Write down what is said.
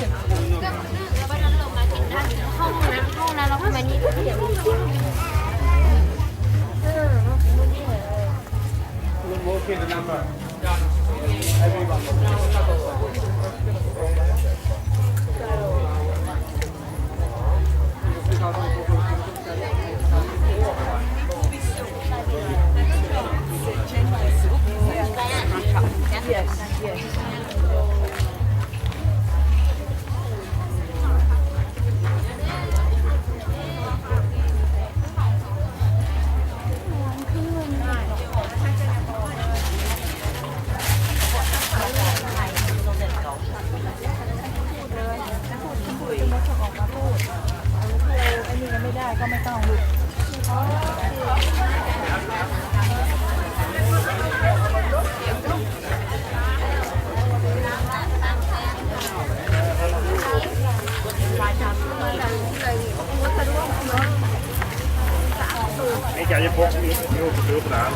ดี๋ยวจะห้องน้ำห้องน้ำเราทำไมนี่เดี๋ยวอันนี้ ยังไม่ได้ก็ไม่ต้องลูก Ik ga je box niet heel veel gedaan.